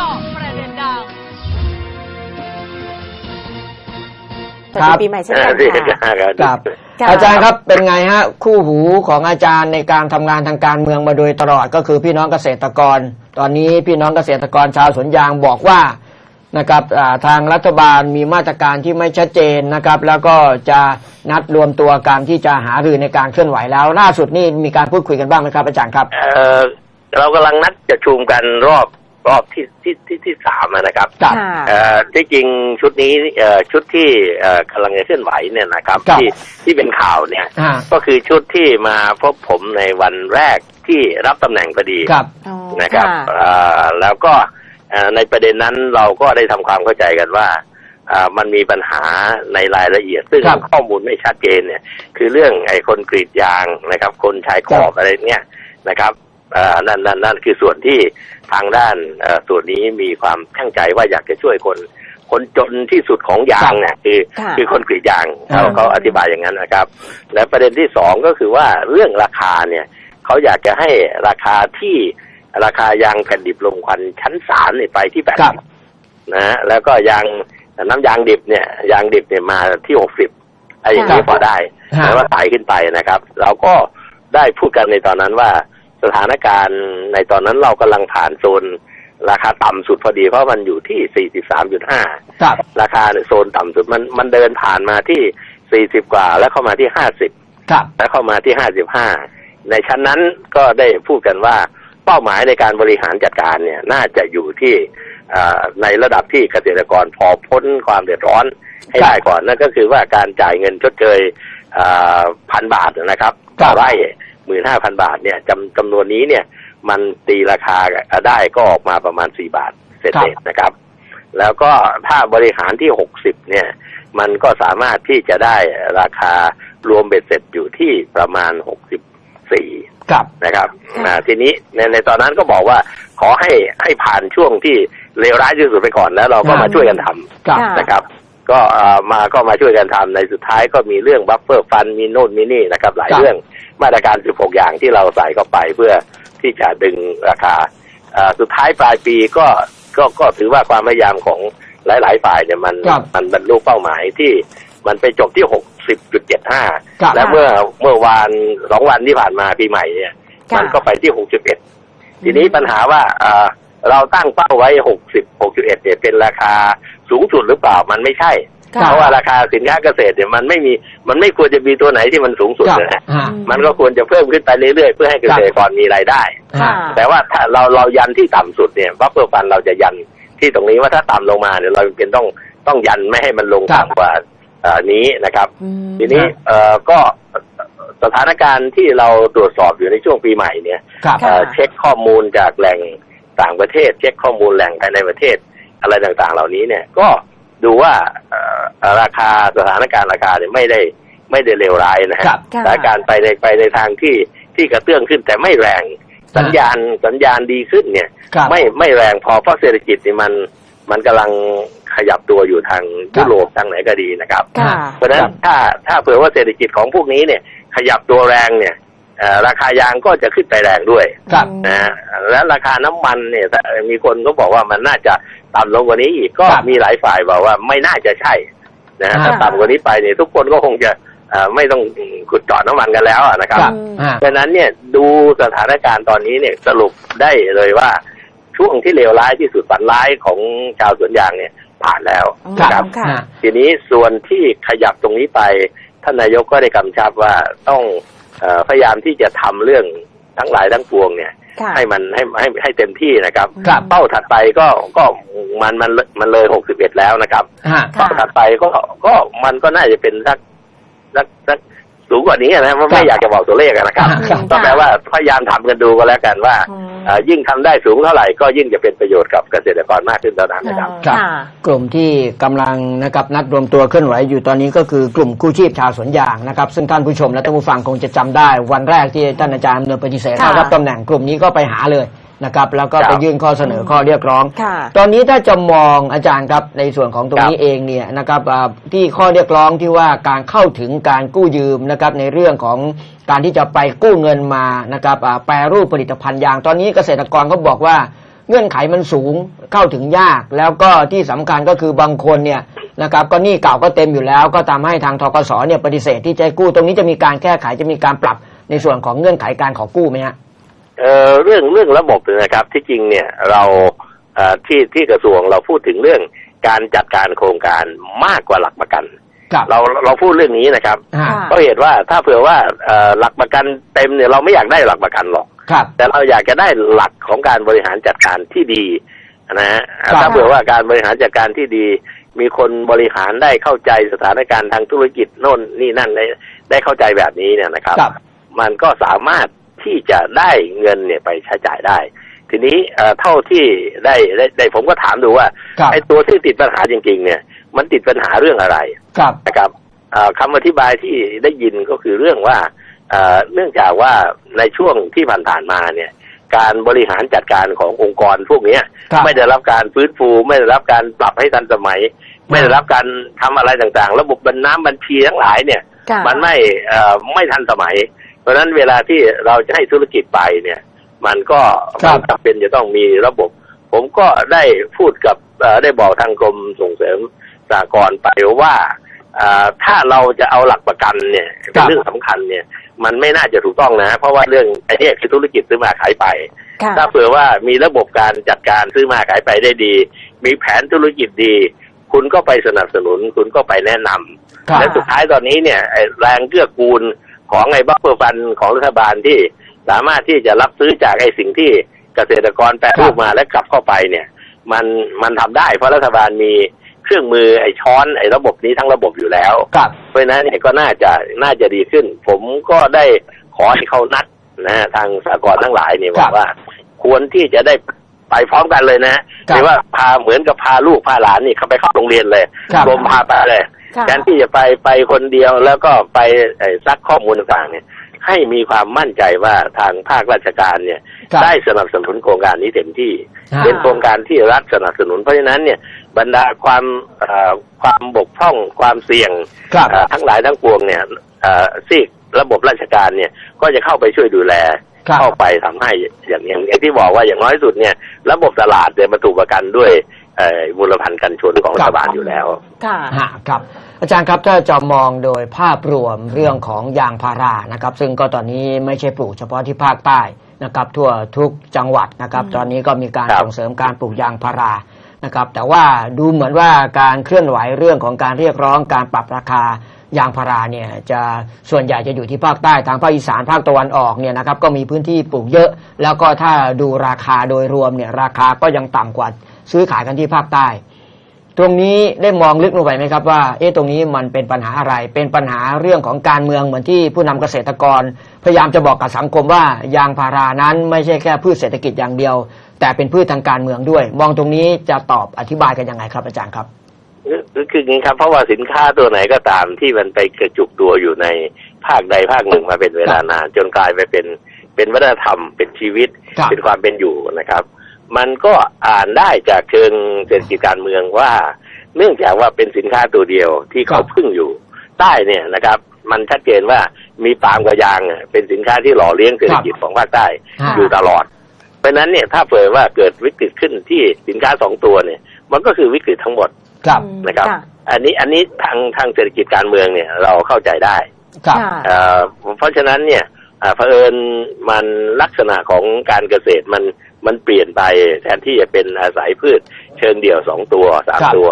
จาะประเด็นดังสวัสดีปีใหม่เช่นกันที่ค่ะ ครับครับอาจารย์ครับเป็นไงฮะ คู่หูของอาจารย์ในการทำงานทางการเมืองมาโดยตลอดก็คือพี่น้องเกษตรกร ตอนนี้พี่น้องเกษตรกรชาวสวนยางบอกว่านะครับอ่าทางรัฐบาลมีมาตรการที่ไม่ชัดเจนนะครับ แล้วก็จะนัดรวมตัวกันที่จะหารือในการเคลื่อนไหวแล้ว ล่าสุดนี่มีการพูดคุยกันบ้างไหมครับอาจารย์ครับ เอ่อเรากำลังนัดจะชุมกันรอบ รอบที่ที่ที่ที่สามอะนะครับครับค่ะเอ่อที่จริงชุดนี้เอ่อชุดที่เอ่อกำลังจะเคลื่อนไหวเนี่ยนะครับ ครับที่ที่เป็นข่าวเนี่ย อ่า ก็คือชุดที่มาพบผมในวันแรกที่รับตำแหน่งพอดี ครับ อ๋อนะครับค่ะเอ่อแล้วก็เอ่อในประเด็นนั้นเราก็ได้ทำความเข้าใจกันว่าอ่ามันมีปัญหาในรายละเอียด ซึ่งครับข้อมูลไม่ชัดเจนเนี่ย คือเรื่องไอ้คนกรีดยางนะครับ คนชายขอบอะไรเนี่ยนะครับเอ่อ นั่นนั่นนั่นคือส่วนที่ทางด้านเอ่อส่วนนี้มีความตั้งใจว่าอยากจะช่วยคนคนจนที่สุดของยางเนี่ยคือค่ะคือคนกรีดยางอ่าเขาเขาอธิบายอย่างนั้นนะครับ และประเด็นที่สองก็คือว่าเรื่องราคาเนี่ยเขาอยากจะให้ราคาที่ราคายางแผ่นดิบลงควันชั้นสามเนี่ยไปที่แปดครับสิบนะฮะแล้วก็ยางน้ำยางดิบเนี่ยยางดิบเนี่ยมาที่หกสิบไอ้อย่างนี้ครับพอได้ฮะแล้วก็ไต่ขึ้นไปนะครับ เราก็ได้พูดกันในตอนนั้นว่า สถานการณ์ในตอนนั้นเรากำลังผ่านโซนราคาต่ำสุดพอดีเพราะมันอยู่ที่สี่สิบสามจุดห้าครับราคาเนี่ยโซนต่ำสุดมันมันเดินผ่านมาที่สี่สิบกว่า แล้วเข้ามาที่ห้าสิบครับแล้วเข้ามาที่ห้าสิบห้าในชั้นนั้นก็ได้พูดกันว่าเป้าหมายในการบริหารจัดการเนี่ยน่าจะอยู่ที่อ่าในระดับที่เกษตรกรพอพ้นความเดือดร้อนให้ครับได้ก่อนนั่นก็คือว่าการจ่ายเงินชดเชยพันบาทนะครับครัต่อบไร่ หมื่นห้าพันบาทเนี่ยจำจำนวนนี้เนี่ย มันตีราคาได้ก็ออกมาประมาณสี่บาทเศษๆนะครับ แล้วก็ถ้าบริหารที่หกสิบเนี่ย มันก็สามารถที่จะได้ราคารวมเบ็ดเสร็จอยู่ที่ประมาณหกสิบสี่ครับนะครับค่ะอ่าทีนี้ในในตอนนั้นก็บอกว่าขอให้ให้ผ่านช่วงที่เลวร้ายที่สุดไปก่อนแล้วเราก็ค่ะมาช่วยกันทำครับค่ะนะครับก็เอ่อมาก็มาช่วยกันทำในสุดท้ายก็มีเรื่องบัฟเฟอร์ฟันมีโน่นมีนี่นะครับ หลายครับเรื่อง มาตรการ 16 อย่างที่เราใส่เข้าไปเพื่อที่จะดึงราคาเอ่อสุดท้ายปลายปีก็ก็ก็ถือว่าความพยายามของหลาย ๆ ฝ่ายเนี่ยมันครับมันบรรลุเป้าหมายที่มันไปจบที่ 60.75ครับและเมื่อเมื่อวานสองวันที่ผ่านมาปีใหม่เนี่ยค่ะมันก็ไปที่ 61 ทีนี้ปัญหาว่าเอ่อเราตั้งเป้าไว้ 60 61เนี่ยเป็นราคาสูงสุดหรือเปล่ามันไม่ใช่ค่ะ เพราะว่าราคาสินค้าเกษตรเนี่ยมันไม่มีมันไม่ควรจะมีตัวไหนที่มันสูงสุดครับเลยนะฮะมันก็ควรจะเพิ่มขึ้นไปเรื่อยๆเพื่อให้เกษตรกรมีรายได้ค่ะแต่ว่าถ้าเราเรายันที่ต่ำสุดเนี่ยวัฟเฟอร์ฟันเราจะยันที่ตรงนี้ว่าถ้าต่ำลงมาเนี่ยเราเป็นต้องต้องยันไม่ให้มันลงครับต่ำกว่าเอ่อนี้นะครับอืมทีนี้เอ่อก็สถานการณ์ที่เราตรวจสอบอยู่ในช่วงปีใหม่เนี่ยครับค่ะเอ่อเช็คข้อมูลจากแหล่งต่างประเทศ เช็คข้อมูลแหล่งภายในประเทศ อะไรต่างๆ เหล่านี้เนี่ยก็ ดูว่าเอ่อราคาสถานการณ์ราคาเนี่ยไม่ได้ไม่ได้เลวร้ายนะฮะครับค่ะสถานการณ์ไปในไปในทางที่ที่กระเตื้องขึ้นแต่ไม่แรง สัญญาณสัญญาณดีขึ้นเนี่ยครับไม่ไม่แรงพอเพราะเศรษฐกิจนี่มันมันกำลังขยับตัวอยู่ทางครัยุบโรปทางไหนก็ดีนะครับค่ะเพราะฉะนั้นถ้าถ้าเผื่อว่าเศรษฐกิจของพวกนี้เนี่ย ขยับตัวแรงเนี่ยเอ่อ ราคายางก็จะขึ้นไปแรงด้วยครับนะฮะและราคาน้ำมันเนี่ยถ้ามีคนก็บอกว่ามันน่าจะต่ำลงกว่านี้อีกก็ครับมีหลายฝ่ายบอกว่าไม่น่าจะใช่นะฮะอ่าถ้าต่ำกว่านี้ไปเนี่ยทุกคนก็คงจะเอ่อไม่ต้องขุดเจาะน้ำมันกันแล้วอะนะครับครับอืมฮะดังนั้นเนี่ยดูสถานการณ์ตอนนี้เนี่ยสรุปได้เลยว่าช่วงที่เลวร้ายที่สุดฝันร้ายของชาวสวนยางเนี่ยผ่านแล้วครันะครับค่ะฮะทีนี้ส่วนที่ขยับตรงนี้ไปท่านนายกก็ได้กำชับว่าต้องเออ พยายามที่จะทำเรื่องทั้งหลายทั้งปวงเนี่ยค่ะให้มันให้ให้ให้เต็มที่นะครับครับเป้าถัดไปก็ก็มันมันมันเลยหกสิบเอ็ดแล้วนะครับฮะค่ะเป้าถัดไปก็ก็มันก็น่าจะเป็นสักสักสักสูงกว่านี้นะไม่ไม่อยากจะบอกตัวเลขอะนะครับครับก็แปลว่าพยายามทำกันดูก็แล้วกันว่าอืมเอ่อ ยิ่งทำได้สูงเท่าไหร่ก็ยิ่งจะเป็นประโยชน์กับเกษตรกรมากขึ้นเท่านั้นนะครับครับค่ะกลุ่มที่กำลังนะครับนัดรวมตัวเคลื่อนไหวอยู่ตอนนี้ก็คือกลุ่มกู้ชีพชาวสวนยางนะครับ ซึ่งท่านผู้ชมและท่านผู้ฟังคงจะจำได้ วันแรกที่ท่านอาจารย์เนินปฏิเสธค่ะเข้ารับตำแหน่งกลุ่มนี้ก็ไปหาเลย นะครับ แล้วก็ครับไปยื่นข้อเสนอข้อเรียกร้องค่ะตอนนี้ถ้าจะมองอาจารย์ครับในส่วนของตรงนี้ครับเองเนี่ยนะครับอ่าที่ข้อเรียกร้องที่ว่าการเข้าถึงการกู้ยืมนะครับในเรื่องของการที่จะไปกู้เงินมานะครับอ่าแปรรูปผลิตภัณฑ์ยาง ตอนนี้เกษตรกรเขาบอกว่าเงื่อนไขมันสูงเข้าถึงยาก แล้วก็ที่สำคัญก็คือบางคนเนี่ยนะครับก็หนี้เก่าก็เต็มอยู่แล้ว ก็ทำให้ทางทกสเนี่ยปฏิเสธที่จะให้กู้ ตรงนี้จะมีการแก้ไขจะมีการปรับในส่วนของเงื่อนไขการขอกู้ไหมฮะ เอ่อเรื่องเรื่องระบบเนี่ยนะครับ ที่จริงเนี่ยเราเอ่อที่ที่กระทรวงเราพูดถึงเรื่องการจัดการโครงการมากกว่าหลักประกัน ครับ เราเราพูดเรื่องนี้นะครับฮะค่ะเพราะเหตุว่าถ้าเผื่อว่าเอ่อหลักประกันเต็มเนี่ยเราไม่อยากได้หลักประกันหรอก ครับ แต่เราอยากจะได้หลักของการบริหารจัดการที่ดีนะฮะครับ ถ้าเผื่อว่าการบริหารจัดการที่ดี มีคนบริหารได้เข้าใจสถานการณ์ทางธุรกิจโน่นนี่นั่นได้ได้เข้าใจแบบนี้เนี่ยนะครับ ครับ มันก็สามารถ ที่จะได้เงินเนี่ยไปใช้จ่ายได้ ทีนี้เอ่อเท่าที่ได้ได้ได้ผมก็ถามดูว่าครับไอ้ตัวที่ติดปัญหาจริง ๆ เนี่ย มันติดปัญหาเรื่องอะไรครับนะครับเอ่อคำอธิบายที่ได้ยินก็คือเรื่องว่าเอ่อเนื่องจากว่าในช่วงที่ผ่านๆมาเนี่ย การบริหารจัดการขององค์กรพวกเนี้ยครับไม่ได้รับการฟื้นฟู ไม่ได้รับการปรับให้ทันสมัย ไม่ได้รับการทำอะไรต่างๆ ระบบบัญน้ำบัญชีทั้งหลายเนี่ยค่ะมันไม่เอ่อไม่ทันสมัยเพ ราะฉะนั้นเวลาที่เราจะให้ธุรกิจไปเนี่ย มันก็ครับมันจำเป็นจะต้องมีระบบ ผมก็ได้พูดกับเอ่อได้บอกทางกรมส่งเสริมสหกรณ์ไปว่าเอ่อถ้าเราจะเอาหลักประกันเนี่ยเป็นเรื่องสำคัญเนี่ย มันไม่น่าจะถูกต้องนะ เพราะว่าเรื่องไอ้เนี่ยคือธุรกิจซื้อมาขายไปค่ะถ้าเผื่อว่ามีระบบการจัดการซื้อมาขายไปได้ดี มีแผนธุรกิจดี คุณก็ไปสนับสนุน คุณก็ไปแนะนำครับและสุดท้ายตอนนี้เนี่ยไอ้แรงเกื้อกูล ของไอ้บัฟเฟอร์ฟันของรัฐบาลที่สามารถที่จะรับซื้อจากไอ้สิ่งที่เกษตรกรแปรรูปมาและกลับเข้าไปเนี่ย มันมันทำได้เพราะรัฐบาลมีเครื่องมือไอ้ช้อนไอ้ระบบนี้ทั้งระบบอยู่แล้วครับเพราะฉะนั้นเนี่ยก็น่าจะน่าจะดีขึ้น ผมก็ได้ขอให้เขานัดนะฮะทางสากลทั้งหลายเนี่ยครับอบกว่า ควรที่จะได้ไปพร้อมกันเลยนะครับหรือว่าพาเหมือนกับพาลูกพาหลานนี่เขาไปเข้าโรงเรียนเลยครับรวมพาไปเลยค่ะ แทนที่จะไปไปคนเดียวแล้วก็ไปเอ่อซักข้อมูลต่างๆเนี่ย ให้มีความมั่นใจว่าทางภาคราชการเนี่ยครับได้สนับสนุนโครงการนี้เต็มที่ฮะเป็นโครงการที่รัฐสนับสนุนเพราะฉะนั้นเนี่ยบรรดาความเอ่อความบกพร่องความเสี่ยงครับเอ่อทั้งหลายทั้งปวงเนี่ยเอ่อซีกระบบราชการเนี่ยก็จะเข้าไปช่วยดูแลครับเข้าไปทำให้อย่างอย่างอย่างที่บอกว่าอย่างน้อยสุดเนี่ย ระบบตลาดเนี่ยมาถูกประกันด้วย เอ่อมูลพันธ์กันชนของรัฐบาลอยู่แล้ว ค่ะ ฮะครับ อาจารย์ครับถ้าจะมองโดยภาพรวมเรื่องของยางพารานะครับ ซึ่งก็ตอนนี้ไม่ใช่ปลูกเฉพาะที่ภาคใต้นะครับ ทั่วทุกจังหวัดนะครับอืมตอนนี้ก็มีการครับ ส่งเสริมการปลูกยางพารานะครับ แต่ว่าดูเหมือนว่าการเคลื่อนไหวเรื่องของการเรียกร้องการปรับราคายางพาราเนี่ยจะส่วนใหญ่จะอยู่ที่ภาคใต้ทางภาคอีสานภาคตะวันออกเนี่ยนะครับก็มีพื้นที่ปลูกเยอะ แล้วก็ถ้าดูราคาโดยรวมเนี่ยราคาก็ยังต่ำกว่า ซื้อขายกันที่ภาคใต้ ตรงนี้ได้มองลึกลงไปไหมครับว่าเอ๊ะตรงนี้มันเป็นปัญหาอะไร เป็นปัญหาเรื่องของการเมืองเหมือนที่ผู้นำเกษตรกร พยายามจะบอกกับสังคมว่ายางพารานั้นไม่ใช่แค่พืชเศรษฐกิจอย่างเดียว แต่เป็นพืชทางการเมืองด้วย มองตรงนี้จะตอบอธิบายกันยังไงครับอาจารย์ครับคือคืออย่างนี้ครับเพราะว่าสินค้าตัวไหนก็ตามที่มันไปกระจุกตัวอยู่ในภาคใดภาคหนึ่งมาเป็นเวลานาน จนกลายไปเป็นเป็นวัฒนธรรมเป็นชีวิตครับเป็นความเป็นอยู่นะครับ มันก็อ่านได้จากเชิงเศรษฐกิจการเมืองว่า เนื่องจากว่าเป็นสินค้าตัวเดียวที่เขาพึ่งอยู่ใต้เนี่ยนะครับ มันชัดเจนว่ามีปาล์มกับยางอะเป็นสินค้าที่หล่อเลี้ยงเศรษฐกิจของภาคใต้ฮะอยู่ตลอด เพราะฉะนั้นเนี่ยถ้าเผื่อว่าเกิดวิกฤตขึ้นที่สินค้าสองตัวเนี่ย มันก็คือวิกฤตทั้งหมดครับนะครับค่ะอันนี้อันนี้ทางทางเศรษฐกิจการเมืองเนี่ยเราเข้าใจได้ครับค่ะเอ่อเพราะฉะนั้นเนี่ยอ่าเผอิญมันลักษณะของการเกษตรมัน มันเปลี่ยนไปแทนที่จะเป็นอาศัยพืชเชิงเดี่ยวสองตัวสามครับตัว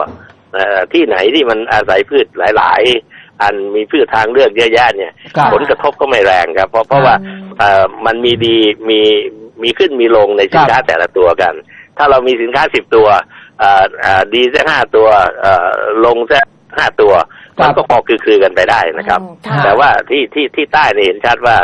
เอ่อที่ไหนที่มันอาศัยพืชหลาย ๆ อันมีพืชทางเลือกเยอะแยะเนี่ยครับผลกระทบก็ไม่แรงครับ เพราะเพราะว่าอืมเอ่อมันมีดีมีมีขึ้นมีลงในสินค้าแต่ละตัวกัน ถ้าเรามีสินค้าสิบตัวเอ่อเอ่อดีสักห้าตัวเอ่อลงสักห้าตัวครับมันก็พอคือคือกันไปได้นะครับอืมค่ะแต่ว่าที่ที่ที่ใต้เนี่ยเห็นชัดว่า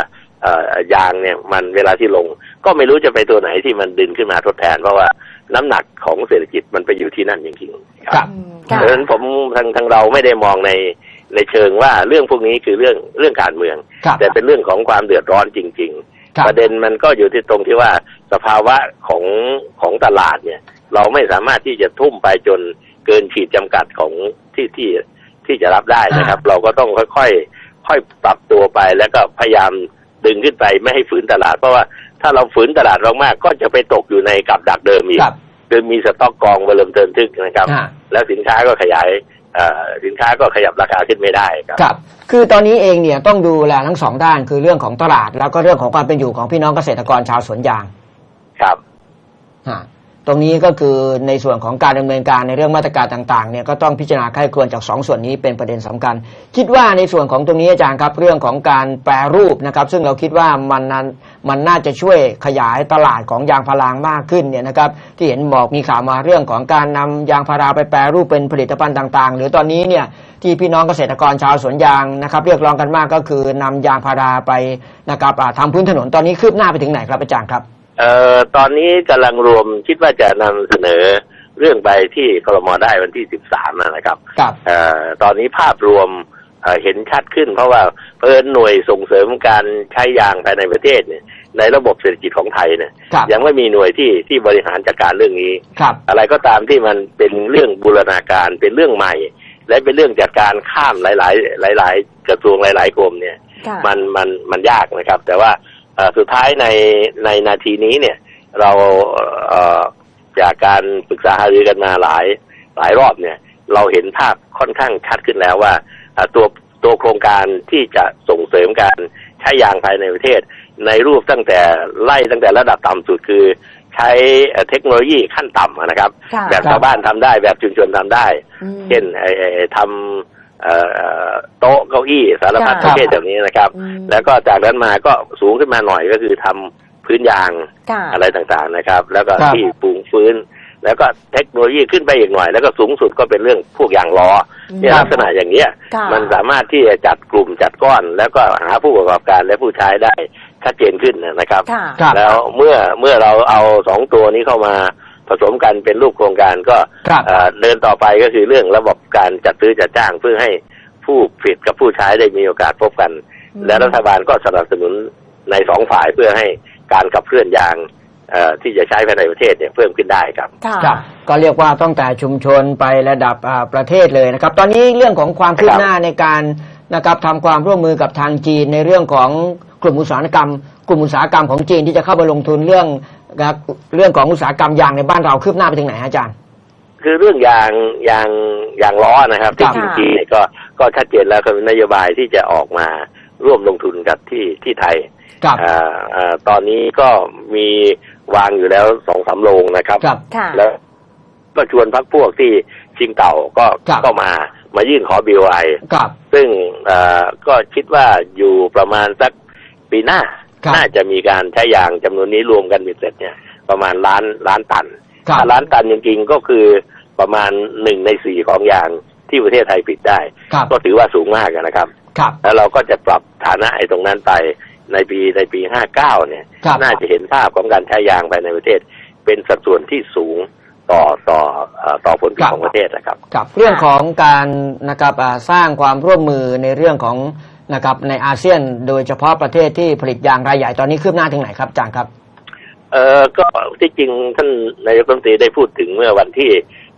เอ่อยางเนี่ยมันเวลาที่ลง ก็ไม่รู้จะไปตัวไหนที่มันดึงขึ้นมาทดแทน เพราะว่าน้ำหนักของเศรษฐกิจมันไปอยู่ที่นั่นจริงๆครับอืมเพค่ะราะฉะนั้นผมทางทางเราไม่ได้มองในในเชิงว่าเรื่องพวกนี้คือเรื่องเรื่องการเมืองครับแต่เป็นเรื่องของความเดือดร้อนจริงครับๆประเด็นมันก็อยู่ที่ตรงที่ว่าสภาวะของของตลาดเนี่ย เราไม่สามารถที่จะทุ่มไปจนเกินขีดจำกัดของที่ที่ที่จะรับได้นะครับ เราก็ต้องค่อยๆค่อยปรับตัวไปแล้วก็พยายามดึงขึ้นไปไม่ให้ฝืนตลาด เพราะว่า ถ้าเราฝืนตลาดมากๆก็จะไปตกอยู่ในกับดักเดิมอีกครับ คือมีสต็อกกองเบลิมเติมทึกนะครับฮะแล้วสินค้าก็ขยายเอ่อสินค้าก็ขยับราคาขึ้นไม่ได้ครับ ครับ คือตอนนี้เองเนี่ยต้องดูแลทั้งสองด้านคือเรื่องของตลาด แล้วก็เรื่องของความเป็นอยู่ของพี่น้องเกษตรกรชาวสวนยางครับ ฮะ ตรงนี้ก็คือในส่วนของการดำเนินการในเรื่องมาตรการต่างๆเนี่ยก็ต้องพิจารณาใคร่ควญจากสองส่วนนี้เป็นประเด็นสำคัญ คิดว่าในส่วนของตรงนี้อาจารย์ครับเรื่องของการแปรรูปนะครับ ซึ่งเราคิดว่ามันนั้นมันน่าจะช่วยขยายตลาดของยางพารางมากขึ้นเนี่ยนะครับที่เห็นบอกมีข่าวมาเรื่องของการนำยางพาราไปแปรรูปเป็นผลิตภัณฑ์ต่าง ๆ หรือตอนนี้เนี่ยที่พี่น้องเกษตรกรชาวสวนยางนะครับ เรียกร้องกันมากก็คือนำยางพาราไปนะครับอ่าทำพื้นถนนตอนนี้คืบหน้าไปถึงไหนครับอาจารย์ครับ เอ่อตอนนี้กำลังรวมคิดว่าจะนำเสนอเรื่องไปที่ครมได้วันที่ 13นะครับครับ เอ่อตอนนี้ภาพรวมเอ่อเห็นชัดขึ้น เพราะว่าเพิ่นหน่วยส่งเสริมการใช้ยางภายในประเทศเนี่ยในระบบเศรษฐกิจของไทยเนี่ยครับ ยังไม่มีหน่วยที่ที่บริหารจัดการเรื่องนี้ ครับ อะไรก็ตามที่มันเป็นเรื่องบูรณาการเป็นเรื่องใหม่ และเป็นเรื่องจัดการข้ามหลาย ๆ หลาย ๆ กระทรวงหลาย ๆ กรมเนี่ย ค่ะ มันมันมันยากนะครับ แต่ว่าเอ่อ สุดท้ายในในนาทีนี้เนี่ย เราเอ่อจากการปรึกษาหารือกันมาหลายหลายรอบเนี่ย เราเห็นภาพค่อนข้างชัดขึ้นแล้วว่าอ่าตัวตัวโครงการที่จะส่งเสริมการใช้ยางภายในประเทศ ในรูปตั้งแต่ไล่ตั้งแต่ระดับต่ำสุดคือ ใช้เอ่อเทคโนโลยีขั้นต่ำอะนะครับค่ะแบบชาวบ้านทำได้แบบชุมชนทำได้อืมเช่นไอ้ไอ้ไอ้ทำเอ่อเอ่อ โต๊ะเก้าอี้สารพัดค่ะประเภทแบบนี้นะครับอืมแล้วก็จากนั้นมาก็สูงขึ้นมาหน่อยก็คือทำพื้นยางค่ะอะไรต่างๆนะครับ แล้วก็ครับที่ปลูงฟื้น แล้วก็เทคโนโลยีขึ้นไปอีกหน่อย แล้วก็สูงสุดก็เป็นเรื่องพวกยางล้ออมเนี่ยลักษณะอย่างเนี้ยค่ะมันสามารถที่จะจัดกลุ่มจัดก้อน แล้วก็หาผู้ประกอบการและผู้ใช้ได้ชัดเจนขึ้นนะครับค่ะครับแล้วเมื่อเมื่อเราเอาสองตัวนี้เข้ามา ผสมกันเป็นรูปโครงการก็ครับเอ่อเดินต่อไปก็คือเรื่องระบบการจัดซื้อจัดจ้างเพื่อให้ผู้ผลิตกับผู้ใช้ได้มีโอกาสพบกันอืมและรัฐบาลก็สนับสนุนในสองฝ่ายเพื่อให้การขับเคลื่อนยางเอ่อที่จะใช้ภายในประเทศเนี่ยเพิ่มขึ้นได้ครับค่ะครับ ก็เรียกว่าตั้งแต่ชุมชนไประดับอ่าประเทศเลยนะครับ ตอนนี้เรื่องของความคืบหน้าในการ นะครับทำความร่วมมือกับทางจีนในเรื่องของกลุ่มอุตสาหกรรม กลุ่มอุตสาหกรรมของจีนที่จะเข้าไปลงทุนเรื่องนะครับเรื่องของอุตสาหกรรมยางในบ้านเราคืบหน้าไปถึงไหนฮะอาจารย์ คือเรื่องยางยางยางล้อนะครับ ที่ครับจริงๆเนี่ยก็ก็ชัดเจนแล้วคือนโยบายที่จะออกมาร่วมลงทุนกับที่ที่ไทยครับอ่าอ่าตอนนี้ก็มีวางอยู่แล้วสองสามโรงนะครับครับค่ะแล้วก็ชวนพักพวกที่ชิงเต่าก็ครับก็มา มายื่นขอ BOI ครับ ซึ่งเอ่อก็คิดว่าอยู่ประมาณสักปีหน้าครับน่าจะมีการใช้ยางจำนวนนี้รวมกันเสร็จเนี่ย ประมาณล้านล้านตันครับถ้าล้านตันจริงๆก็คือประมาณหนึ่งในสี่ของยางที่ประเทศไทยผลิตได้ครับก็ถือว่าสูงมากนะครับครับแล้วเราก็จะปรับฐานะไอ้ตรงนั้นไปในปีในปีห้าเก้าเนี่ยครับน่าจะเห็นภาพของการใช้ยางภายในประเทศ เป็นสัดส่วนที่สูง ต่อต่อเอ่อต่อผลผลิตของประเทศนะครับกับเรื่องของการนะครับอ่าสร้างความร่วมมือในเรื่องของนะครับในอาเซียนโดยเฉพาะประเทศที่ผลิตยางรายใหญ่ตอนนี้คืบหน้าถึงไหนครับอาจารย์ครับเออก็ที่จริงท่านนายกรัฐมนตรีได้พูดถึงเมื่อวันที่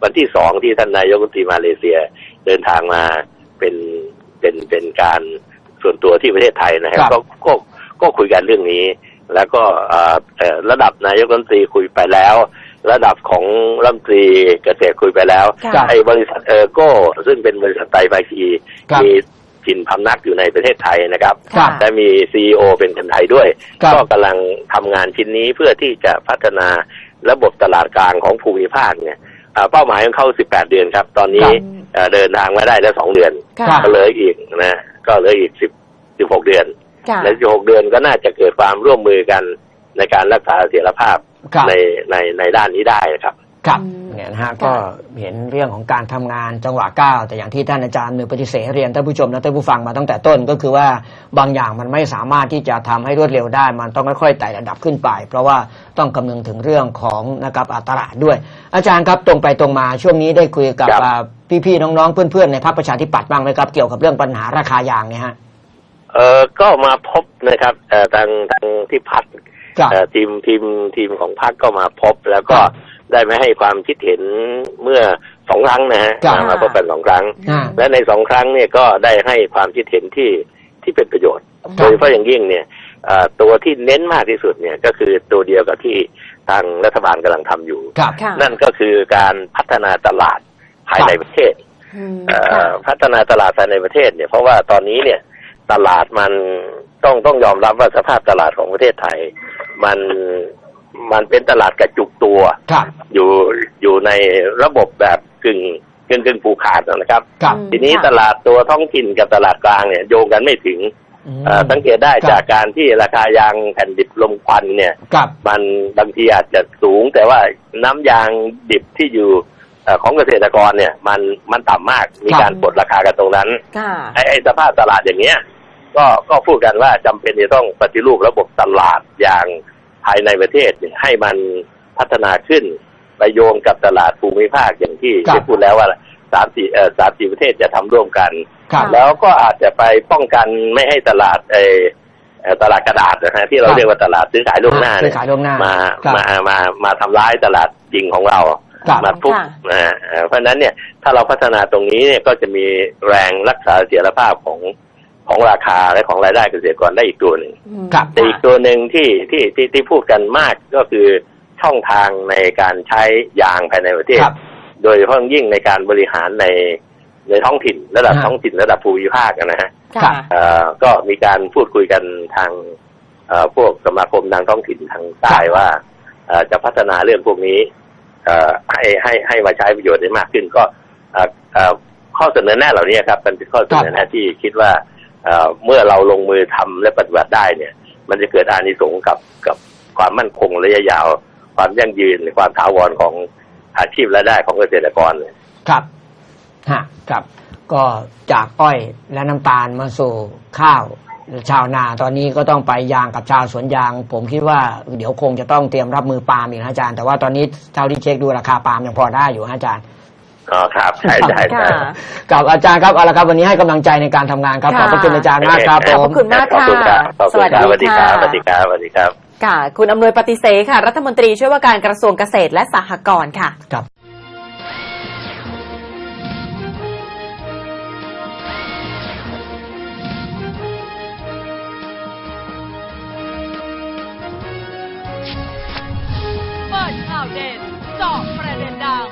วันที่สองที่ท่านนายกรัฐมนตรีมาเลเซียเดินทางมาเป็นเป็นเป็นการส่วนตัวที่ประเทศไทยนะครับครับก็ก็ก็คุยกันเรื่องนี้ แล้วก็เอ่อเอ่อระดับนายกรัฐมนตรีคุยไปแล้ว ระดับของรัฐมนตรีเกษตรคุยไปแล้วค่ะไอ้บริษัทเออร์โก้ ซึ่งเป็นบริษัทไตรภาคีครับมีถิ่นพำนักอยู่ในประเทศไทยนะครับครับและมีซีอเป็นคนไทยด้วยครับก็กำลังทำงานชิ้นนี้เพื่อที่จะพัฒนาระบบตลาดกลางของภูมิภาคเนี่ยอ่าเป้าหมายของเขา 18 เดือนครับ ตอนนี้ครับเอ่อเดินทางมาได้แล้ว 2 เดือนค่ะก็เหลยอีกนะ ก็เหลยอีก 10 16 เดือนค่ะใน16 เดือนก็น่าจะเกิดความร่วมมือกันในการรักษาเสถียรภาพครับ ในในในด้านนี้ได้ครับครับอืมเนี่ยนะฮะค่ะก็เห็นเรื่องของการทำงานจังหวะก้าวแต่อย่างที่ท่านอาจารย์มือปฏิเสธเรียนท่านผู้ชมและท่านผู้ฟังมาตั้งแต่ต้นก็คือว่าบางอย่างมันไม่สามารถที่จะทำให้รวดเร็วได้ มันต้องค่อยๆไต่ระดับขึ้นไป เพราะว่าต้องคำนึงถึงเรื่องของนะครับอ่าตลาดด้วย อาจารย์ครับตรงไปตรงมาช่วงนี้ได้คุยกับครับอ่าพี่ๆน้องๆ เพื่อนๆในพรรคประชาธิปัตย์บ้างไหมครับเกี่ยวกับเรื่องปัญหาราคายางเนี่ยฮะเออก็มาพบนะครับเอ่อทางทางที่พักครับเอ่อ ทีมทีมทีมของพักก็มาพบแล้วก็ครับได้มาให้ความคิดเห็นเมื่อสองครั้งนะฮะครับมามาพบกันสองครั้งอ่าและในสองครั้งเนี่ยก็ได้ให้ความคิดเห็นที่ที่เป็นประโยชน์ครับโดยเฉพาะอย่างยิ่งเนี่ยเอ่อตัวที่เน้นมากที่สุดเนี่ยก็คือตัวเดียวกับที่ทางรัฐบาลกำลังทำอยู่ครับค่ะนั่นก็คือการพัฒนาตลาดภายในประเทศอืมเอ่ค่ะอพัฒนาตลาดภายในประเทศเนี่ยเพราะว่าตอนนี้เนี่ย ตลาดมันต้องต้องยอมรับว่าสภาพตลาดของประเทศไทย มันมันเป็นตลาดกระจุกตัวครับอยู่อยู่ในระบบแบบกึ่งกึ่งกึ่งผูกขาดนะครับครับอืมทีนี้ค่ะตลาดตัวท้องถิ่นกับตลาดกลางเนี่ยโยงกันไม่ถึงอืมเอ่อสังเกตได้ครับจากการที่ราคายางแผ่นดิบลมควันเนี่ยครับมันบางทีอาจจะสูง แต่ว่าน้ำยางดิบที่อยู่เอ่อของเกษตรกรเนี่ย มันมันต่ำมากมีครับการกดราคากันตรงนั้นค่ะไอ้ไอ้สภาพตลาดอย่างเงี้ย ก็ก็พูดกันว่าจำเป็นจะต้องปฏิรูประบบตลาดอย่างภายในประเทศเนี่ยให้มันพัฒนาขึ้นไปโยงกับตลาดภูมิภาคอย่างที่ครับได้พูดแล้วว่าสามสี่เอ่อสามสี่ประเทศจะทำร่วมกันครับแล้วก็อาจจะไปป้องกันไม่ให้ตลาดเออเอ่อตลาดกระดาษนะฮะที่เราครับเรียกว่าตลาดซื้อขายล่วงหน้าซื้เนี่อยขายล่วงหน้ามาครับมามามาทำร้ายตลาดจริงของเราครับมาทุบค่ะนะฮะเอ่อเพราะฉะนั้นเนี่ยถ้าเราพัฒนาตรงนี้เนี่ยก็จะมีแรงรักษาเสถียรภาพของ ของราคาและของรายได้เกษตรกรได้อีกตัวหนึ่งอืมครับแต่อีกตัวหนึ่งที่ที่ที่ที่พูดกันมากก็คือช่องทางในการใช้ยางภายในประเทศครับโดยเฉพาะยิ่งในการบริหารในในท้องถิ่นระดับฮะท้องถิ่นระดับภูมิภาคนะฮะครัค่ะบเอ่อก็มีการพูดคุยกันทางเอ่อพวกสมาคมทางท้องถิ่นทางใต้ว่าเอ่อจะพัฒนาเรื่องพวกนี้เอ่อให้ให้ให้มาใช้ประโยชน์ได้มากขึ้นก็เอ่อเอ่อข้อเสนอแนะเหล่านี้ครับมันเป็นข้อเสนอแนะที่คิดว่า เมื่อเราลงมือทำและปฏิบัติได้เนี่ย มันจะเกิดอานิสงส์กับกับความมั่นคงระยะยาว ความยั่งยืนความถาวรของอาชีพรายได้ของเกษตรกรครับฮะครับ ก็จากอ้อยและน้ำตาลมาสู่ข้าวชาวนาตอนนี้ก็ต้องไปยางกับชาวสวนยาง ผมคิดว่าเดี๋ยวคงจะต้องเตรียมรับมือปาล์มอีกนะอาจารย์ แต่ว่าตอนนี้เท่าที่เช็คดูราคาปาล์มยังพอได้อยู่อาจารย์ อ๋อครับใช่ใช่ใช่ ค่ะ กับอาจารย์ครับเอาละครับวันนี้ให้กำลังใจในการทำงานครับขอบพระคุณอาจารย์มากครับผขอบมคุณมากขอบคุณครับขอบคุณครับสสวัวัสสดีดีคค่ะรับสวัสดีครับสวัสดีครับ ค่ะ คุณอำนวยปฏิเสธค่ะ รัฐมนตรีช่วยว่าการกระทรวงเกษตรและสหกรณ์ค่ะ ครับเปิดข่าวเด่นเจาะประเด็นดัง